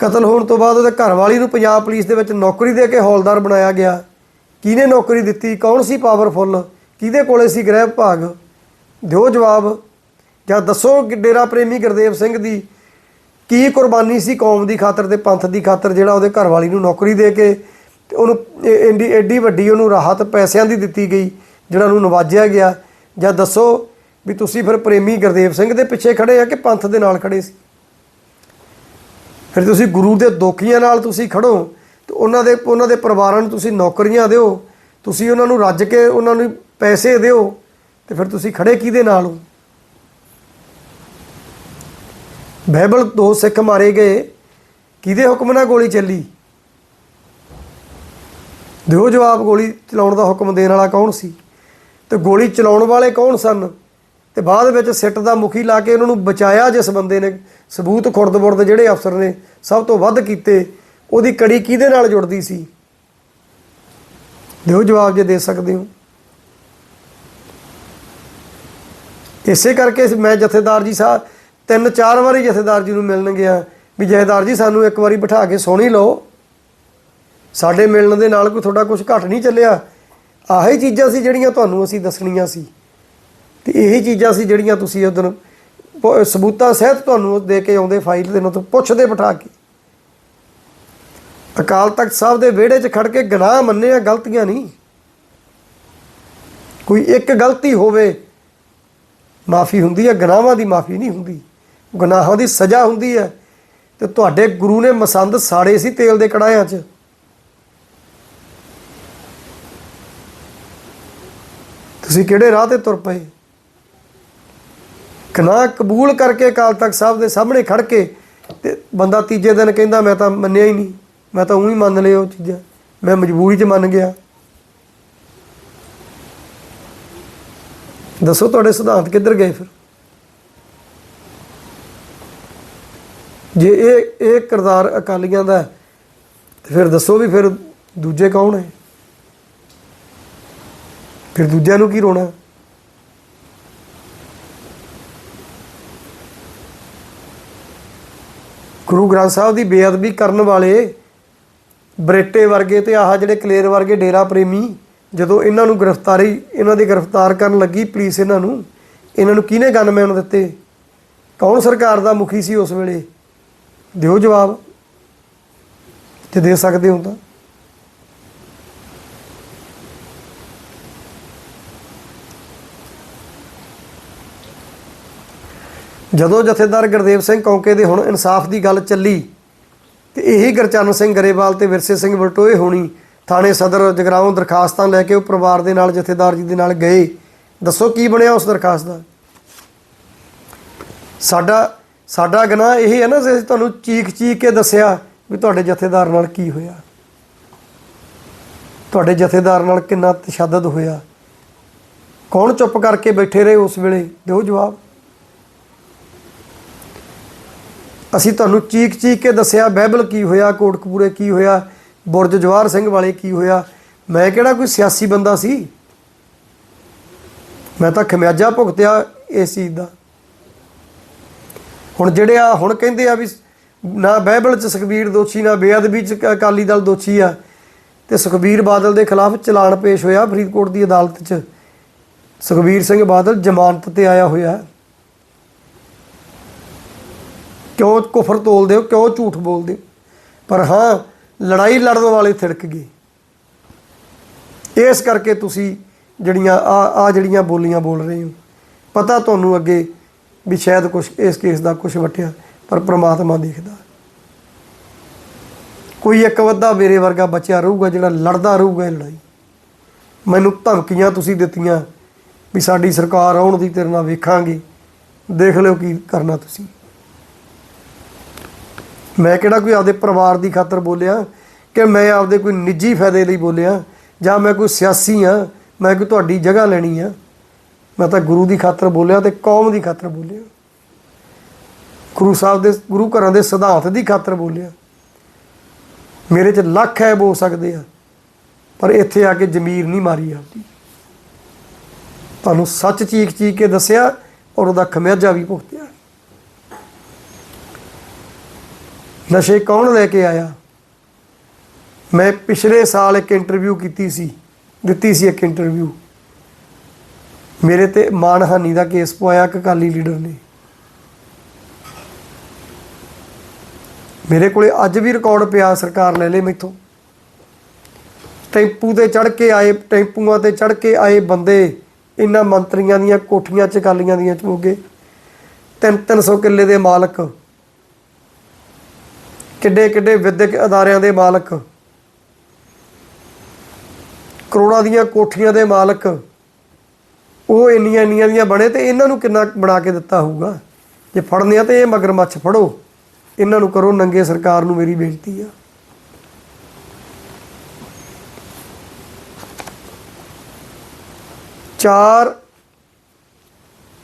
ਕਤਲ ਹੋਣ ਤੋਂ ਬਾਅਦ ਉਹਦੇ ਘਰ ਵਾਲੀ ਨੂੰ ਪੰਜਾਬ ਪੁਲਿਸ ਦੇ ਵਿੱਚ ਨੌਕਰੀ ਦੇ ਕੇ ਹੌਲਦਾਰ ਬਣਾਇਆ ਗਿਆ। ਕਿਹਨੇ ਨੌਕਰੀ ਦਿੱਤੀ? ਕੌਣ ਸੀ ਪਾਵਰਫੁੱਲ? ਕਿਹਦੇ ਕੋਲੇ ਸੀ ਗ੍ਰਹਿ ਵਿਭਾਗ? ਦਿਓ ਜਵਾਬ। ਜਾਂ ਦੱਸੋ ਕਿ ਡੇਰਾ ਪ੍ਰੇਮੀ ਗੁਰਦੇਵ ਸਿੰਘ ਦੀ ਕੀ ਕੁਰਬਾਨੀ ਸੀ ਕੌਮ ਦੀ ਖਾਤਰ ਤੇ ਪੰਥ ਦੀ ਖਾਤਰ ਜਿਹੜਾ ਉਹਦੇ ਘਰ ਵਾਲੀ ਨੂੰ ਨੌਕਰੀ ਦੇ ਕੇ ਤੇ ਉਹਨੂੰ ਇਹ ਐਡੀ ਐਡੀ ਵੱਡੀ ਉਹਨੂੰ ਰਾਹਤ ਪੈਸਿਆਂ ਦੀ ਦਿੱਤੀ ਗਈ, ਜਿਹੜਾ ਉਹਨੂੰ ਨਵਾਜਿਆ ਗਿਆ। ਜਾਂ ਦੱਸੋ ਵੀ ਤੁਸੀਂ ਫਿਰ ਪ੍ਰੇਮੀ ਗੁਰਦੇਵ ਸਿੰਘ ਦੇ ਪਿੱਛੇ ਖੜੇ ਆ ਕਿ ਪੰਥ ਦੇ ਨਾਲ ਖੜੇ ਸੀ? ਫਿਰ ਤੁਸੀਂ ਗੁਰੂ ਦੇ ਦੋਖੀਆਂ ਨਾਲ ਤੁਸੀਂ ਖੜੋ, ਤੇ ਉਹਨਾਂ ਦੇ ਉਹਨਾਂ ਦੇ ਪਰਿਵਾਰਾਂ ਨੂੰ ਤੁਸੀਂ ਨੌਕਰੀਆਂ ਦਿਓ, ਤੁਸੀਂ ਉਹਨਾਂ ਨੂੰ ਰੱਜ ਕੇ ਉਹਨਾਂ ਨੂੰ ਪੈਸੇ ਦਿਓ, ਤੇ ਫਿਰ ਤੁਸੀਂ ਖੜੇ ਕਿਹਦੇ ਨਾਲ ਹੋ? ਬਾਈਬਲ ਦੋ ਸਿੱਖ ਮਾਰੇ ਗਏ, ਕਿਹਦੇ ਹੁਕਮ ਨਾਲ ਗੋਲੀ ਚੱਲੀ? ਦਿਓ ਜਵਾਬ ਗੋਲੀ ਚਲਾਉਣ ਦਾ ਹੁਕਮ ਦੇਣ ਵਾਲਾ ਕੌਣ ਸੀ? ਤੇ ਗੋਲੀ ਚਲਾਉਣ ਵਾਲੇ ਕੌਣ ਸਨ? ਤੇ ਬਾਅਦ ਵਿੱਚ ਸਿੱਟ ਦਾ ਮੁਖੀ ਲਾ ਕੇ ਉਹਨਾਂ ਨੂੰ ਬਚਾਇਆ ਜਿਸ ਬੰਦੇ ਨੇ, ਸਬੂਤ ਖੁਰਦ-ਬੁਰਦ ਜਿਹੜੇ ਅਫਸਰ ਨੇ, ਸਭ ਤੋਂ ਵੱਧ ਕੀਤੇ, ਉਹਦੀ ਕੜੀ ਕਿਹਦੇ ਨਾਲ ਜੁੜਦੀ ਸੀ? ਦਿਓ ਜਵਾਬ ਜੇ ਦੇ ਸਕਦੇ ਹੋ। ਇਸੇ ਕਰਕੇ ਮੈਂ ਜਥੇਦਾਰ ਜੀ ਸਾਹਿਬ ਤਿੰਨ ਚਾਰ ਵਾਰੀ ਜਥੇਦਾਰ ਜੀ ਨੂੰ ਮਿਲਣ ਗਿਆ, ਵੀ ਜਥੇਦਾਰ ਜੀ ਸਾਨੂੰ ਇੱਕ ਵਾਰੀ ਬਿਠਾ ਕੇ ਸੁਣ ਲਓ। ਸਾਡੇ ਮਿਲਣ ਦੇ ਨਾਲ ਕੋਈ ਤੁਹਾਡਾ ਕੁਝ ਘਟ ਨਹੀਂ ਚੱਲਿਆ। ਆਹੀ ਚੀਜ਼ਾਂ ਸੀ ਜਿਹੜੀਆਂ ਤੁਹਾਨੂੰ ਅਸੀਂ ਦੱਸਣੀਆਂ ਸੀ। ਤੇ ਇਹੀ ਚੀਜ਼ਾਂ ਸੀ ਜਿਹੜੀਆਂ ਤੁਸੀਂ ਉਦੋਂ ਸਬੂਤਾਂ ਸਹਿਤ ਤੁਹਾਨੂੰ ਦੇ ਕੇ ਆਉਂਦੇ ਫਾਈਲ ਦੇ ਨਾਲ ਤੋਂ ਪੁੱਛਦੇ ਬਿਠਾ ਕੇ। ਅਕਾਲ ਤਖਤ ਸਾਹਿਬ ਦੇ ਵਿਹੜੇ 'ਚ ਖੜ ਕੇ ਗੁਨਾਹ ਮੰਨੇ ਆ ਗਲਤੀਆਂ ਨਹੀਂ। ਕੋਈ ਇੱਕ ਗਲਤੀ ਹੋਵੇ, ਮਾਫੀ ਹੁੰਦੀ ਹੈ, ਗੁਨਾਹਾਂ ਦੀ ਮਾਫੀ ਨਹੀਂ ਹੁੰਦੀ। ਗੁਨਾਹਾਂ ਦੀ ਸਜ਼ਾ ਹੁੰਦੀ ਹੈ। ਤੇ ਤੁਹਾਡੇ ਗੁਰੂ ਨੇ ਮਸੰਦ ਸਾੜੇ ਸੀ ਤੇਲ ਦੇ ਕੜਾਹਿਆਂ 'ਚ। ਤੁਸੀਂ ਕਿਹੜੇ ਰਾਹ ਤੇ ਤੁਰ ਪਏ? ਗੁਨਾਹ ਕਬੂਲ ਕਰਕੇ ਅਕਾਲ ਤਖਤ ਸਾਹਿਬ ਦੇ ਸਾਹਮਣੇ ਖੜ ਕੇ ਤੇ ਬੰਦਾ ਤੀਜੇ ਦਿਨ ਕਹਿੰਦਾ, ਮੈਂ ਤਾਂ ਮੰਨਿਆ ਹੀ ਨਹੀਂ। ਮੈਂ ਤਾਂ ਉਹੀ ਮੰਨ ਲਿਆ ਉਹ ਚੀਜ਼ਾਂ। ਮੈਂ ਮਜਬੂਰੀ 'ਚ ਮੰਨ ਗਿਆ। ਦੱਸੋ ਤੁਹਾਡੇ ਸਿਧਾਂਤ ਕਿੱਧਰ ਗਏ ਫਿਰ? ਜੇ ਇਹ ਇਹ ਕਿਰਦਾਰ ਅਕਾਲੀਆਂ ਦਾ ਫਿਰ ਦੱਸੋ ਵੀ ਫਿਰ ਦੂਜੇ ਕੌਣ ਹੈ? ਫਿਰ ਦੂਜਿਆਂ ਨੂੰ ਕੀ ਰੋਣਾ? ਗੁਰੂ ਗ੍ਰੰਥ ਸਾਹਿਬ ਦੀ ਬੇਅਦਬੀ ਕਰਨ ਵਾਲੇ ਬਰੇਟੇ ਵਰਗੇ ਤੇ ਆਹ ਜਿਹੜੇ ਕਲੇਰ ਵਰਗੇ ਡੇਰਾ ਪ੍ਰੇਮੀ, ਜਦੋਂ ਇਹਨਾਂ ਨੂੰ ਗ੍ਰਿਫਤਾਰੀ, ਇਹਨਾਂ ਦੀ ਗ੍ਰਿਫਤਾਰ ਕਰਨ ਲੱਗੀ ਪੁਲਿਸ ਇਹਨਾਂ ਨੂੰ ਇਹਨਾਂ ਨੂੰ ਕਿਹਨੇ ਗਨਮੈਨ ਦਿੱਤੇ? ਕੌਣ ਸਰਕਾਰ ਦਾ ਮੁਖੀ ਸੀ ਉਸ ਵੇਲੇ? ਦਿਓ ਜਵਾਬ। ਜੇ ਦੇ ਸਕਦੇ ਹੋ ਤਾਂ। ਜਦੋਂ ਜਥੇਦਾਰ ਗੁਰਦੇਵ ਸਿੰਘ ਕੌਂਕੇ ਦੇ ਹੁਣ ਇਨਸਾਫ ਦੀ ਗੱਲ ਚੱਲੀ, ਤੇ ਇਹੀ ਗੁਰਚਰਨ ਸਿੰਘ ਗਰੇਵਾਲ ਤੇ ਵਿਰਸੇ ਸਿੰਘ ਬਲਟੋਏ ਹੋਣੀ ਥਾਣੇ ਸਦਰ ਜਗਰਾਉਂ ਦਰਖਾਸਤਾਂ ਲੈ ਕੇ ਉਹ ਪਰਿਵਾਰ ਦੇ ਨਾਲ ਜਥੇਦਾਰ ਜੀ ਦੇ ਨਾਲ ਗਏ। ਦੱਸੋ ਕੀ ਬਣਿਆ ਉਸ ਦਰਖਾਸਤ ਦਾ? ਸਾਡਾ ਸਾਡਾ ਗੁਨਾਹ ਇਹ ਹੈ ਨਾ ਜੇ ਤੁਹਾਨੂੰ ਚੀਖ ਚੀਖ ਕੇ ਦੱਸਿਆ ਵੀ ਤੁਹਾਡੇ ਜਥੇਦਾਰ ਨਾਲ ਕੀ ਹੋਇਆ। ਤੁਹਾਡੇ ਜਥੇਦਾਰ ਨਾਲ ਕਿੰਨਾ ਤਸ਼ੱਦਦ ਹੋਇਆ। ਕੌਣ ਚੁੱਪ ਕਰਕੇ ਬੈਠੇ ਰਹੇ ਉਸ ਵੇਲੇ? ਦਿਓ ਜਵਾਬ। ਅਸੀਂ ਤੁਹਾਨੂੰ ਚੀਕ ਚੀਕ ਕੇ ਦੱਸਿਆ, ਬਹਿਬਲ ਕੀ ਹੋਇਆ, ਕੋਟਕਪੂਰੇ ਕੀ ਹੋਇਆ, ਬੁਰਜ ਜਵਾਹਰ ਸਿੰਘ ਵਾਲੇ ਕੀ ਹੋਇਆ। ਮੈਂ ਕਿਹੜਾ ਕੋਈ ਸਿਆਸੀ ਬੰਦਾ ਸੀ? ਮੈਂ ਤਾਂ ਖਮਿਆਜਾ ਭੁਗਤਿਆ ਇਸ ਚੀਜ਼ ਦਾ। ਹੁਣ ਜਿਹੜੇ ਆ, ਹੁਣ ਕਹਿੰਦੇ ਆ ਵੀ ਨਾ ਬਹਿਬਲ ਚ ਸੁਖਬੀਰ ਦੋਸ਼ੀ, ਨਾ ਬੇਅਦਬੀ ਚ ਅਕਾਲੀ ਦਲ ਦੋਸ਼ੀ ਆ, ਤੇ ਸੁਖਬੀਰ ਬਾਦਲ ਦੇ ਖਿਲਾਫ ਚਲਾਨ ਪੇਸ਼ ਹੋਇਆ ਫਰੀਦਕੋਟ ਦੀ ਅਦਾਲਤ 'ਚ। ਸੁਖਬੀਰ ਸਿੰਘ ਬਾਦਲ ਜ਼ਮਾਨਤ ਤੇ ਆਇਆ ਹੋਇਆ। ਹੈ। ਕਿਉਂ ਕੁਫਰ ਤੋਲਦੇ ਹੋ, ਕਿਉਂ ਝੂਠ ਬੋਲਦੇ ਹੋ? ਪਰ ਹਾਂ, ਲੜਾਈ ਲੜਨ ਵਾਲੇ ਥਿੜਕ ਗਏ। ਇਸ ਕਰਕੇ ਤੁਸੀਂ ਜਿਹੜੀਆਂ ਆ ਆ ਜਿਹੜੀਆਂ ਬੋਲੀਆਂ ਬੋਲ ਰਹੇ ਹੋ, ਪਤਾ ਤੁਹਾਨੂੰ ਅੱਗੇ ਵੀ ਸ਼ਾਇਦ ਕੁਝ ਇਸ ਕੇਸ ਦਾ ਕੁਝ ਵਟਿਆ, ਪਰ ਪ੍ਰਮਾਤਮਾ ਦੇਖਦਾ। ਕੋਈ ਇੱਕ ਵੱਧਾ ਮੇਰੇ ਵਰਗਾ ਬਚਿਆ ਰਹੂਗਾ, ਜਿਹੜਾ ਲੜਦਾ ਰਹੂਗਾ ਇਹ ਲੜਾਈ। ਮੈਨੂੰ ਧਮਕੀਆਂ ਤੁਸੀਂ ਦਿੱਤੀਆਂ ਵੀ ਸਾਡੀ ਸਰਕਾਰ ਆਉਣ ਦੀ ਤੇਰੇ ਨਾਲ ਵੇਖਾਂਗੇ। ਦੇਖ ਲਿਓ ਕੀ ਕਰਨਾ ਤੁਸੀਂ। ਮੈਂ ਕਿਹੜਾ ਕੋਈ ਆਪਦੇ ਪਰਿਵਾਰ ਦੀ ਖਾਤਰ ਬੋਲਿਆ ਕਿ ਮੈਂ ਆਪਦੇ ਕੋਈ ਨਿੱਜੀ ਫਾਇਦੇ ਲਈ ਬੋਲਿਆ ਜਾਂ ਮੈਂ ਕੋਈ ਸਿਆਸੀ ਆ ਮੈਂ ਕੋਈ ਤੁਹਾਡੀ ਜਗ੍ਹਾ ਲੈਣੀ ਆ। ਮੈਂ ਤਾਂ ਗੁਰੂ ਦੀ ਖਾਤਰ ਬੋਲਿਆ ਤੇ ਕੌਮ ਦੀ ਖਾਤਰ ਬੋਲਿਆ। ਗੁਰੂ ਸਾਹਿਬ ਦੇ, ਗੁਰੂ ਘਰਾਂ ਦੇ ਸਿਧਾਂਤ ਦੀ ਖਾਤਰ ਬੋਲਿਆ। ਮੇਰੇ 'ਚ ਲੱਖ ਹੈ ਬੋ ਸਕਦੇ ਆ, ਪਰ ਇੱਥੇ ਆ ਕੇ ਜ਼ਮੀਰ ਨਹੀਂ ਮਾਰੀ ਆਪਦੀ। ਤੁਹਾਨੂੰ ਸੱਚ ਚੀਕ ਚੀਕ ਕੇ ਦੱਸਿਆ ਔਰ ਉਹਦਾ ਖਮਿਆਜਾ ਵੀ ਭੁਗਤਿਆ। ਨਸ਼ੇ ਕੌਣ ਲੈ ਕੇ ਆਇਆ? ਮੈਂ ਪਿਛਲੇ ਸਾਲ ਇੱਕ ਇੰਟਰਵਿਊ ਕੀਤੀ ਸੀ, ਦਿੱਤੀ ਸੀ ਇੱਕ ਇੰਟਰਵਿਊ ਮੇਰੇ ਤੇ ਮਾਨਹਾਨੀ ਦਾ ਕੇਸ ਪਵਾਇਆ ਅਕਾਲੀ ਲੀਡਰ ਨੇ। ਮੇਰੇ ਕੋਲੇ ਅੱਜ ਵੀ ਰਿਕਾਰਡ ਪਿਆ ਸਰਕਾਰ ਲੈ ਲੇ ਮੈਥੋਂ। ਟੈਂਪੂ ਤੇ ਚੜ ਕੇ ਆਏ, ਟੈਂਪੂਆਂ ਤੇ ਚੜ ਕੇ ਆਏ ਬੰਦੇ ਇਹਨਾਂ ਮੰਤਰੀਆਂ ਦੀਆਂ ਕੋਠੀਆਂ ਚ ਕਾਲੀਆਂ ਦੀਆਂ ਚੋਗੇ ਤਿੰਨ ਤਿੰਨ ਸੌ ਕਿੱਲੇ ਦੇ ਮਾਲਕ ਕਿੱਡੇ ਕਿੱਡੇ ਵਿਦਿਅਕ ਅਦਾਰਿਆਂ ਦੇ ਮਾਲਕ। ਕਰੋੜਾਂ ਦੀਆਂ ਕੋਠੀਆਂ ਦੇ ਮਾਲਕ। ਉਹ ਇੰਨੀਆਂ ਇੰਨੀਆਂ ਦੀਆਂ ਬਣੇ ਤੇ ਇਹਨਾਂ ਨੂੰ ਕਿੰਨਾ ਬਣਾ ਕੇ ਦਿੱਤਾ ਹੋਊਗਾ? ਜੇ ਫੜਨੇ ਆ ਤੇ ਇਹ ਮਗਰਮੱਛ ਫੜੋ। ਇਹਨਾਂ ਨੂੰ ਕਰੋ ਨੰਗੇ, ਸਰਕਾਰ ਨੂੰ ਮੇਰੀ ਬੇਨਤੀ ਆ। ਚਾਰ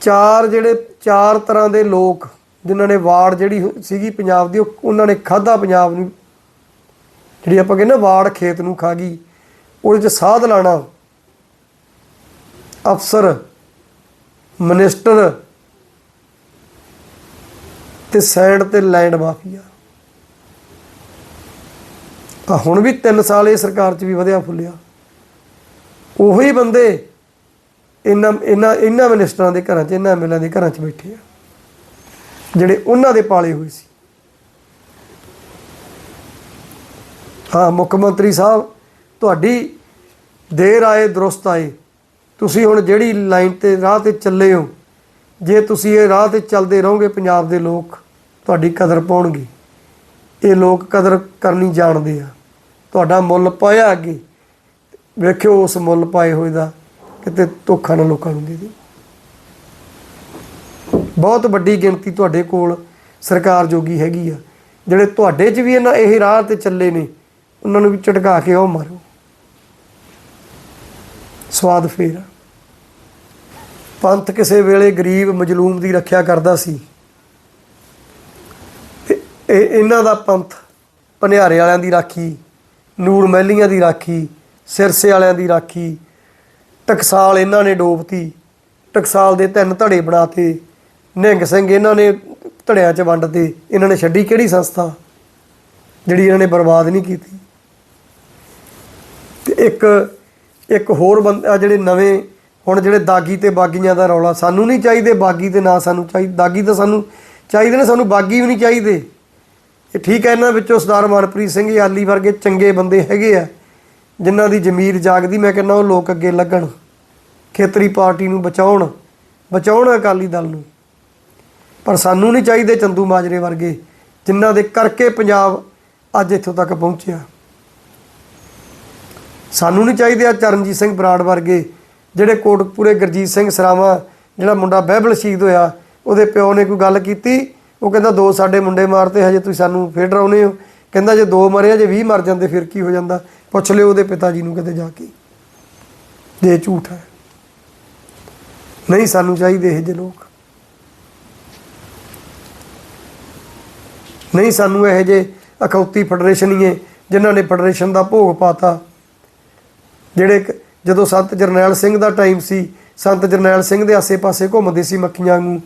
ਚਾਰ ਜਿਹੜੇ ਚਾਰ ਤਰ੍ਹਾਂ ਦੇ ਲੋਕ ਜਿਨ੍ਹਾਂ ਨੇ ਵਾੜ ਜਿਹੜੀ ਸੀਗੀ ਪੰਜਾਬ ਦੀ, ਉਹ- ਉਹਨਾਂ ਨੇ ਖਾਦਾ ਪੰਜਾਬ ਨੂੰ। ਜਿਹੜੀ ਆਪਾਂ ਕਹਿੰਦੇ ਵਾੜ ਖੇਤ ਨੂੰ ਖਾ ਗਈ, ਉਹਦੇ ਚ ਸਾਧ ਲਾਣਾ। ਅਫਸਰ, ਮਿਨਿਸਟਰ ਤੇ ਸੈਂਡ ਤੇ ਲੈਂਡ ਮਾਫੀਆ। ਆ ਹੁਣ ਵੀ 3 ਸਾਲ ਇਹ ਸਰਕਾਰ 'ਚ ਵੀ ਵਧਿਆ ਫੁੱਲਿਆ। ਉਹੀ ਬੰਦੇ ਇਹਨਾਂ ਇਹਨਾਂ ਇਹਨਾਂ ਮਿਨਿਸਟਰਾਂ ਦੇ ਘਰਾਂ 'ਚ, ਇਹਨਾਂ ਐਮਐਲਏ ਦੇ ਘਰਾਂ 'ਚ ਬੈਠੇ ਆ। ਜਿਹੜੇ ਉਹਨਾਂ ਦੇ ਪਾਲੇ ਹੋਏ ਸੀ। ਹਾਂ, ਮੁੱਖ ਮੰਤਰੀ ਸਾਹਿਬ, ਤੁਹਾਡੀ ਦੇਰ ਆਏ, ਦਰੁਸਤ ਆਏ। ਤੁਸੀਂ ਹੁਣ ਜਿਹੜੀ ਲਾਈਨ ਤੇ, ਰਾਹ ਤੇ ਚੱਲੇ ਹੋ, ਜੇ ਤੁਸੀਂ ਇਹ ਰਾਹ ਤੇ ਚੱਲਦੇ ਰਹੋਗੇ, ਪੰਜਾਬ ਦੇ ਲੋਕ ਤੁਹਾਡੀ ਕਦਰ ਪਾਉਣਗੇ। ਇਹ ਲੋਕ ਕਦਰ ਕਰਨੀ ਜਾਣਦੇ ਆ। ਤੁਹਾਡਾ ਮੁੱਲ ਪਾਇਆ ਅੱਗੇ। ਵੇਖਿਓ ਉਸ ਮੁੱਲ ਪਾਏ ਹੋਏ ਦਾ ਕਿਤੇ ਧੋਖਾ ਨਾ ਲੋਕਾਂ ਨੂੰ ਦੇ ਦੇ। ਬਹੁਤ ਵੱਡੀ ਗਿਣਤੀ ਤੁਹਾਡੇ ਕੋਲ ਸਰਕਾਰ ਜੋਗੀ ਹੈਗੀ ਆ। ਜਿਹੜੇ ਤੁਹਾਡੇ 'ਚ ਵੀ ਇਹਨਾਂ ਇਹ ਰਾਹ ਤੇ ਚੱਲੇ ਨੇ, ਉਹਨਾਂ ਨੂੰ ਵੀ ਝਟਕਾ ਕੇ ਉਹ ਮਾਰੋ। ਸਵਾਦ ਫੇਰ ਆ। ਪੰਥ ਕਿਸੇ ਵੇਲੇ ਗਰੀਬ ਮਜਲੂਮ ਦੀ ਰੱਖਿਆ ਕਰਦਾ ਸੀ। ਤੇ ਇਹ ਇਹਨਾਂ ਦਾ ਪੰਥ ਪਨਿਆਰੇ ਵਾਲਿਆਂ ਦੀ ਰਾਖੀ, ਨੂਰ ਮਹਿਲੀਆਂ ਦੀ ਰਾਖੀ, ਸਿਰਸੇ ਵਾਲਿਆਂ ਦੀ ਰਾਖੀ, ਟਕਸਾਲ ਇਹਨਾਂ ਨੇ ਡੋਬਤੀ। ਟਕਸਾਲ ਦੇ ਤਿੰਨ ਧੜੇ ਬਣਾਤੇ। ਨਿਹੰਗ ਸਿੰਘ, ਇਹਨਾਂ ਨੇ ਧੜਿਆਂ 'ਚ ਵੰਡਤੇ। ਇਹਨਾਂ ਨੇ ਛੱਡੀ ਕਿਹੜੀ ਸੰਸਥਾ? ਜਿਹੜੀ ਇਹਨਾਂ ਨੇ ਬਰਬਾਦ ਨਹੀਂ ਕੀਤੀ। ਤੇ ਇੱਕ ਇੱਕ ਹੋਰ ਬੰਦਾ ਜਿਹੜੇ ਨਵੇਂ, ਹੁਣ ਜਿਹੜੇ ਦਾਗੀ ਤੇ ਬਾਗੀਆਂ ਦਾ ਰੌਲਾ, ਸਾਨੂੰ ਨਹੀਂ ਚਾਹੀਦੇ ਬਾਗੀ ਤੇ ਨਾ ਸਾਨੂੰ ਚਾਹੀਦੇ ਦਾਗੀ ਤਾਂ ਸਾਨੂੰ ਚਾਹੀਦੇ ਨੇ, ਸਾਨੂੰ ਬਾਗੀ ਵੀ ਨਹੀਂ ਚਾਹੀਦੇ। ਇਹ ਠੀਕ ਹੈ, ਇਹਨਾਂ ਵਿੱਚੋਂ ਸਰਦਾਰ ਮਨਪ੍ਰੀਤ ਸਿੰਘ ਯਾਲੀ ਵਰਗੇ ਚੰਗੇ ਬੰਦੇ ਹੈਗੇ ਆ, ਜਿਨ੍ਹਾਂ ਦੀ ਜ਼ਮੀਰ ਜਾਗਦੀ, ਮੈਂ ਕਹਿੰਦਾ ਉਹ ਲੋਕ ਅੱਗੇ ਲੱਗਣ। ਖੇਤਰੀ ਪਾਰਟੀ ਨੂੰ ਬਚਾਉਣ ਬਚਾਉਣ ਅਕਾਲੀ ਦਲ ਨੂੰ। ਪਰ ਸਾਨੂੰ ਨਹੀਂ ਚਾਹੀਦੇ ਚੰਦੂ ਮਾਜਰੇ ਵਰਗੇ, ਜਿਨ੍ਹਾਂ ਦੇ ਕਰਕੇ ਪੰਜਾਬ ਅੱਜ ਇੱਥੋਂ ਤੱਕ ਪਹੁੰਚਿਆ। ਸਾਨੂੰ ਨਹੀਂ ਚਾਹੀਦੇ ਆ ਚਰਨਜੀਤ ਸਿੰਘ ਬਰਾੜ ਵਰਗੇ, ਜਿਹੜੇ ਕੋਟਕਪੂਰੇ ਗੁਰਜੀਤ ਸਿੰਘ ਸਰਾਵਾਂ, ਜਿਹੜਾ ਮੁੰਡਾ ਬਹਿਬਲ ਸ਼ਹੀਦ ਹੋਇਆ, ਉਹਦੇ ਪਿਓ ਨੇ ਕੋਈ ਗੱਲ ਕੀਤੀ? ਉਹ ਕਹਿੰਦਾ, ਦੋ ਸਾਡੇ ਮੁੰਡੇ ਮਾਰਤੇ, ਹਜੇ ਤੁਸੀਂ ਸਾਨੂੰ ਫੇਰ ਡਰਾਉਨੇ ਹੋ? ਕਹਿੰਦਾ, ਜੇ ਦੋ ਮਰੇ ਜੇ 20 ਮਰ ਜਾਂਦੇ, ਫਿਰ ਕੀ ਹੋ ਜਾਂਦਾ? ਪੁੱਛ ਲਿਓ ਉਹਦੇ ਪਿਤਾ ਜੀ ਨੂੰ ਕਿਤੇ ਜਾ ਕੇ। ਜੇ ਝੂਠ ਹੈ। ਨਹੀਂ ਸਾਨੂੰ ਚਾਹੀਦੇ ਇਹ ਜੇ ਲੋਕ। ਨਹੀਂ ਸਾਨੂੰ ਇਹ ਜੇ ਅਖੌਤੀ ਫੈਡਰੇਸ਼ਨ ਹੀ ਹੈ, ਜਿਨ੍ਹਾਂ ਨੇ ਫੈਡਰੇਸ਼ਨ ਦਾ ਭੋਗ ਪਾਤਾ। ਜਿਹੜੇ ਇੱਕ- ਜਦੋਂ ਸੰਤ ਜਰਨੈਲ ਸਿੰਘ ਦਾ ਟਾਈਮ ਸੀ, ਸੰਤ ਜਰਨੈਲ ਸਿੰਘ ਦੇ ਆਸੇ-ਪਾਸੇ ਘੁੰਮਦੇ ਸੀ ਮੱਖੀਆਂ ਨੂੰ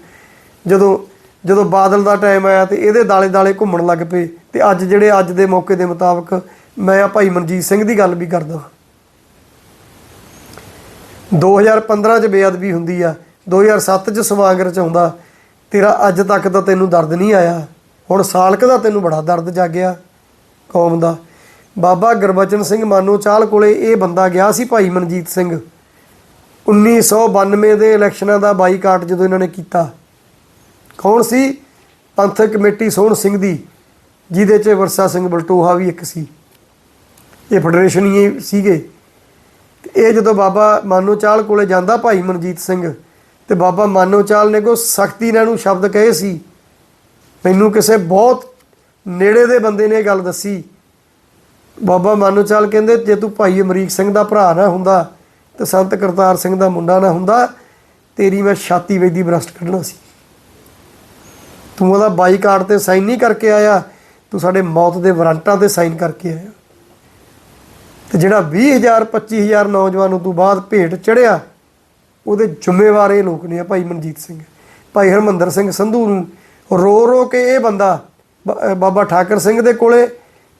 ਜਦੋਂ ਜਦੋਂ ਬਾਦਲ ਦਾ ਟਾਈਮ ਆਇਆ ਤੇ ਇਹਦੇ ਦਾਲੇ-ਦਾਲੇ ਘੁੰਮਣ ਲੱਗ ਪਏ, ਤੇ ਅੱਜ ਜਿਹੜੇ ਅੱਜ ਦੇ ਮੌਕੇ ਦੇ ਮੁਤਾਬਕ ਮੈਂ ਆ ਭਾਈ ਮਨਜੀਤ ਸਿੰਘ ਦੀ ਗੱਲ ਵੀ ਕਰਦਾ 2015 ਚ ਬੇਅਦਬੀ ਹੁੰਦੀ ਆ 2007 ਚ ਸਵਾਗਰ ਚ ਆਉਂਦਾ, ਤੇਰਾ ਅੱਜ ਤੱਕ ਤਾਂ ਤੈਨੂੰ ਦਰਦ ਨਹੀਂ ਆਇਆ। ਹੁਣ ਸਾਲਕ ਦਾ ਤੈਨੂੰ ਬੜਾ ਦਰਦ ਜਾਗਿਆ ਕੌਮ ਦਾ। ਬਾਬਾ ਗੁਰਬਚਨ ਸਿੰਘ ਮਾਨੋ ਚਾਲ ਕੋਲੇ ਇਹ ਬੰਦਾ ਗਿਆ ਸੀ ਭਾਈ ਮਨਜੀਤ ਸਿੰਘ। 1992 ਦੇ ਇਲੈਕਸ਼ਨਾਂ ਦਾ ਬਾਈਕਾਟ ਜਦੋਂ ਇਹਨਾਂ ਨੇ ਕੀਤਾ। ਕੌਣ ਸੀ? ਪੰਥਕ ਕਮੇਟੀ ਸੋਹਣ ਸਿੰਘ ਦੀ, ਜਿਹਦੇ 'ਚ ਵਰਸਾ ਸਿੰਘ ਬਲਟੋਹਾ ਵੀ ਇੱਕ ਸੀ। ਇਹ ਫੈਡਰੇਸ਼ਨ ਹੀ ਸੀਗੇ। ਤੇ ਇਹ ਜਦੋਂ ਬਾਬਾ ਮਾਨੋ ਚਾਲ ਕੋਲੇ ਜਾਂਦਾ ਭਾਈ ਮਨਜੀਤ ਸਿੰਘ ਤੇ ਬਾਬਾ ਮਾਨੋ ਚਾਲ ਨੇ ਕੋ ਸਖਤੀ ਨਾਲ ਨੂੰ ਸ਼ਬਦ ਕਹੇ ਸੀ ਮੈਨੂੰ ਕਿਸੇ ਬਹੁਤ ਨੇੜੇ ਦੇ ਬੰਦੇ ਨੇ ਇਹ ਗੱਲ ਦੱਸੀ। ਬਾਬਾ ਮਾਨੋ ਚਾਲ ਕਹਿੰਦੇ, ਜੇ ਤੂੰ ਭਾਈ ਅਮਰੀਕ ਸਿੰਘ ਦਾ ਭਰਾ ਨਾ ਹੁੰਦਾ, ਤੇ ਸੰਤ ਕਰਤਾਰ ਸਿੰਘ ਦਾ ਮੁੰਡਾ ਨਾ ਹੁੰਦਾ, ਤੇਰੀ ਮੈਂ ਛਾਤੀ ਵੇਦੀ ਬਰਸਟ ਕੱਢਣਾ ਸੀ। ਤੂੰ ਉਹਦਾ ਬਾਈਕਾਟ ਤੇ ਸਾਈਨ ਨਹੀਂ ਕਰਕੇ ਆਇਆ, ਤੂੰ ਸਾਡੇ ਮੌਤ ਦੇ ਵਾਰੰਟਾਂ ਤੇ ਸਾਈਨ ਕਰਕੇ ਆਇਆ। ਤੇ ਜਿਹੜਾ 20000 25000 ਨੌਜਵਾਨ ਨੂੰ ਤੋਂ ਬਾਅਦ ਭੇਟ ਚੜਿਆ, ਉਹਦੇ ਜ਼ਿੰਮੇਵਾਰ ਇਹ ਲੋਕ ਨੇ ਆ ਭਾਈ ਮਨਜੀਤ ਸਿੰਘ। ਭਾਈ ਹਰਮੰਦਰ ਸਿੰਘ ਸੰਧੂ ਨੂੰ ਰੋ ਰੋ ਕੇ ਇਹ ਬੰਦਾ, ਬ- ਬਾਬਾ ਠਾਕਰ ਸਿੰਘ ਦੇ ਕੋਲੇ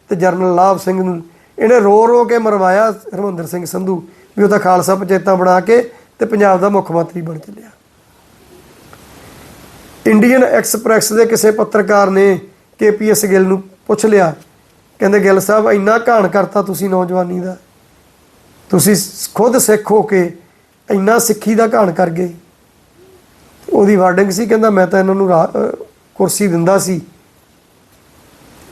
ਤੇ ਜਰਨਲ ਲਾਭ ਸਿੰਘ ਨੂੰ ਇਹਨੇ ਰੋ ਰੋ ਕੇ ਮਰਵਾਇਆ ਹਰਮੰਦਰ ਸਿੰਘ ਸੰਧੂ ਵੀ ਉਹਦਾ ਖਾਲਸਾ ਪੰਚਾਇਤਾਂ ਬਣਾ ਕੇ ਤੇ ਪੰਜਾਬ ਦਾ ਮੁੱਖ ਮੰਤਰੀ ਬਣ ਚੱਲਿਆ। ਇੰਡੀਅਨ ਐਕਸਪ੍ਰੈਸ ਦੇ ਕਿਸੇ ਪੱਤਰਕਾਰ ਨੇ ਕੇਪੀਐਸ ਗਿੱਲ ਨੂੰ ਪੁੱਛ ਲਿਆ, ਕਹਿੰਦੇ ਗਿੱਲ ਸਾਹਿਬ, ਇੰਨਾ ਘਾਣ ਕਰਤਾ ਤੁਸੀਂ ਨੌਜਵਾਨੀ ਦਾ। ਤੁਸੀਂ ਖੁਦ ਸਿੱਖ ਹੋ ਕੇ ਇੰਨਾ ਸਿੱਖੀ ਦਾ ਘਾਣ ਕਰ ਗਏ। ਉਹਦੀ ਵਾਰਡਿੰਗ ਸੀ, ਕਹਿੰਦਾ ਮੈਂ ਤਾਂ ਇਹਨਾਂ ਨੂੰ ਰਾ- ਕੁਰਸੀ ਦਿੰਦਾ ਸੀ।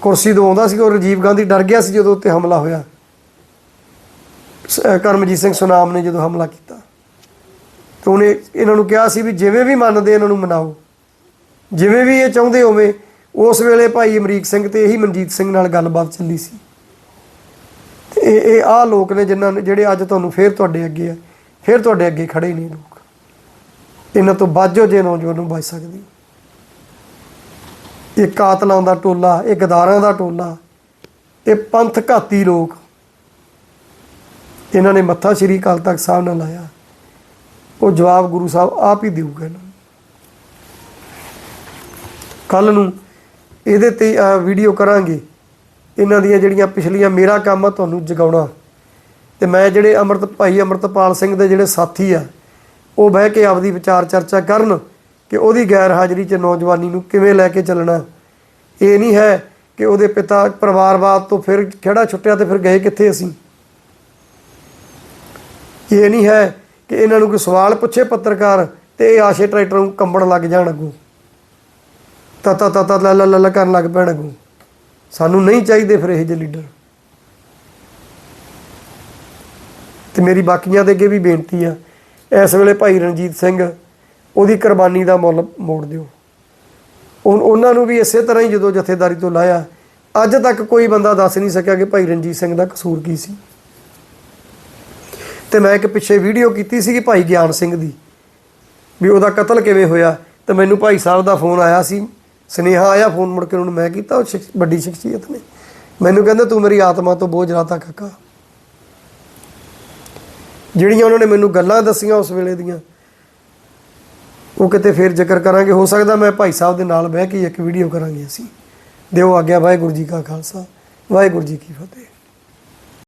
ਕੁਰਸੀ ਦਵਾਉਂਦਾ ਸੀ ਉਹ ਰਾਜੀਵ ਗਾਂਧੀ ਡਰ ਗਿਆ ਸੀ ਜਦੋਂ ਉੱਤੇ ਹਮਲਾ ਹੋਇਆ। ਸ- ਕਰਮਜੀਤ ਸਿੰਘ ਸੁਨਾਮ ਨੇ ਜਦੋਂ ਹਮਲਾ ਕੀਤਾ। ਤੇ ਉਹਨੇ ਇਹਨਾਂ ਨੂੰ ਕਿਹਾ ਸੀ ਵੀ ਜਿਵੇਂ ਵੀ ਮੰਨਦੇ ਇਹਨਾਂ ਨੂੰ ਮਨਾਓ। ਜਿਵੇਂ ਵੀ ਇਹ ਚਾਹੁੰਦੇ ਹੋਵੇ, ਉਸ ਵੇਲੇ ਭਾਈ ਅਮਰੀਕ ਸਿੰਘ ਤੇ ਇਹੀ ਮਨਜੀਤ ਸਿੰਘ ਨਾਲ ਗੱਲਬਾਤ ਚੱਲੀ ਸੀ। ਤੇ ਇਹ ਇਹ ਆ ਲੋਕ ਨੇ ਜਿਨ੍ਹਾਂ ਨੇ, ਜਿਹੜੇ ਅੱਜ ਤੁਹਾਨੂੰ ਫੇਰ ਤੁਹਾਡੇ ਅੱਗੇ ਆ। ਫੇਰ ਤੁਹਾਡੇ ਅੱਗੇ ਖੜੇ ਨੇ ਲੋਕ। ਇਹਨਾਂ ਤੋਂ ਬਾਝੋ ਜੇ ਨੌਜਵਾਨ ਨੂੰ ਬਚ ਸਕਦੇ। ਇਹ ਕਾਤਲਾਂ ਦਾ ਟੋਲਾ, ਇਹ ਗਦਾਰਾਂ ਦਾ ਟੋਲਾ, ਇਹ ਪੰਥ ਘਾਤੀ ਲੋਕ। ਇਹਨਾਂ ਨੇ ਮੱਥਾ ਸ਼੍ਰੀ ਅਕਾਲ ਤਖਤ ਸਾਹਿਬ ਨਾਲ ਲਾਇਆ। ਉਹ ਜਵਾਬ ਗੁਰੂ ਸਾਹਿਬ ਆਪ ਹੀ ਦੇਊਗਾ ਇਹਨਾਂ ਨੂੰ। ਕੱਲ ਨੂੰ ਇਹਦੇ ਤੇ ਵੀਡੀਓ ਕਰਾਂਗੇ। ਇਹਨਾਂ ਦੀਆਂ ਜਿਹੜੀਆਂ ਪਿਛਲੀਆਂ ਮੇਰਾ ਕੰਮ ਆ, ਤੁਹਾਨੂੰ ਜਗਾਉਣਾ। ਤੇ ਮੈਂ ਜਿਹੜੇ ਅੰਮ੍ਰਿਤ, ਭਾਈ ਅੰਮ੍ਰਿਤਪਾਲ ਸਿੰਘ ਦੇ ਜਿਹੜੇ ਸਾਥੀ ਆ, ਉਹ ਬਹਿ ਕੇ ਆਪਦੀ ਵਿਚਾਰ ਚਰਚਾ ਕਰਨ। ਕਿ ਉਹਦੀ ਗੈਰ ਹਾਜ਼ਰੀ 'ਚ ਨੌਜਵਾਨੀ ਨੂੰ ਕਿਵੇਂ ਲੈ ਕੇ ਚੱਲਣਾ? ਇਹ ਨਹੀਂ ਹੈ ਕਿ ਉਹਦੇ ਪਿਤਾ ਪਰਿਵਾਰਵਾਦ ਤੋਂ ਫਿਰ ਖੇੜਾ ਛੁੱਟਿਆ ਤੇ ਫਿਰ ਗਏ ਕਿੱਥੇ ਅਸੀਂ? ਇਹ ਨਹੀਂ ਹੈ ਕਿ ਇਹਨਾਂ ਨੂੰ ਕੋਈ ਸਵਾਲ ਪੁੱਛੇ ਪੱਤਰਕਾਰ ਤੇ ਇਹ ਆਸ਼ੇ ਟਰੈਕਟਰ ਨੂੰ ਕੰਬਣ ਲੱਗ ਜਾਣ ਅੱਗੋਂ। ਤਾ ਤਾ ਤਾ ਲਾ ਲਾ ਲਾ ਕਰਨ ਲੱਗ ਪੈਣ ਅੱਗੋਂ। ਸਾਨੂੰ ਨਹੀਂ ਚਾਹੀਦੇ ਫਿਰ ਇਹ ਜਿਹੇ ਲੀਡਰ। ਤੇ ਮੇਰੀ ਬਾਕੀਆਂ ਦੇ ਅੱਗੇ ਵੀ ਬੇਨਤੀ ਆ। ਇਸ ਵੇਲੇ ਭਾਈ ਰਣਜੀਤ ਸਿੰਘ ਉਹਦੀ ਕੁਰਬਾਨੀ ਦਾ ਮੁੱਲ ਮੋੜ ਦਿਓ। ਉਨ- ਉਹਨਾਂ ਨੂੰ ਵੀ ਇਸੇ ਤਰ੍ਹਾਂ ਹੀ ਜਦੋਂ ਜਥੇਦਾਰੀ ਤੋਂ ਲਾਇਆ, ਅੱਜ ਤੱਕ ਕੋਈ ਬੰਦਾ ਦੱਸ ਨਹੀਂ ਸਕਿਆ ਕਿ ਭਾਈ ਰਣਜੀਤ ਸਿੰਘ ਦਾ ਕਸੂਰ ਕੀ ਸੀ। ਤੇ ਮੈਂ ਇੱਕ ਪਿੱਛੇ ਵੀਡੀਓ ਕੀਤੀ ਸੀ ਕਿ ਭਾਈ ਗਿਆਨ ਸਿੰਘ ਦੀ, ਵੀ ਉਹਦਾ ਕਤਲ ਕਿਵੇਂ ਹੋਇਆ ਤੇ ਮੈਨੂੰ ਭਾਈ ਸਾਹਿਬ ਦਾ ਫੋਨ ਆਇਆ ਸੀ। ਸੁਨੇਹਾ ਆਇਆ ਫੋਨ ਮੁੜ ਕੇ ਉਹਨੂੰ ਮੈਂ ਕੀਤਾ, ਉਹ ਸ਼ਖਸ- ਵੱਡੀ ਸ਼ਖਸੀਅਤ ਨੇ। ਮੈਨੂੰ ਕਹਿੰਦਾ, ਤੂੰ ਮੇਰੀ ਆਤਮਾ ਤੋਂ ਬੋਝ ਲਾਤਾ ਕਾਕਾ ਜਿਹੜੀਆਂ ਉਹਨਾਂ ਨੇ ਮੈਨੂੰ ਗੱਲਾਂ ਦੱਸੀਆਂ ਉਸ ਵੇਲੇ ਦੀਆਂ ਉਹ ਕਿਤੇ ਫੇਰ ਜ਼ਿਕਰ ਕਰਾਂਗੇ। ਹੋ ਸਕਦਾ ਮੈਂ ਭਾਈ ਸਾਹਿਬ ਦੇ ਨਾਲ ਬਹਿ ਕੇ ਇੱਕ ਵੀਡੀਓ ਕਰਾਂਗੇ ਅਸੀਂ। ਦਿਓ ਆਗਿਆ ਵਾਹਿਗੁਰੂ ਜੀ ਕਾ ਖਾਲਸਾ, ਵਾਹਿਗੁਰੂ ਜੀ ਕੀ ਫਤਿਹ।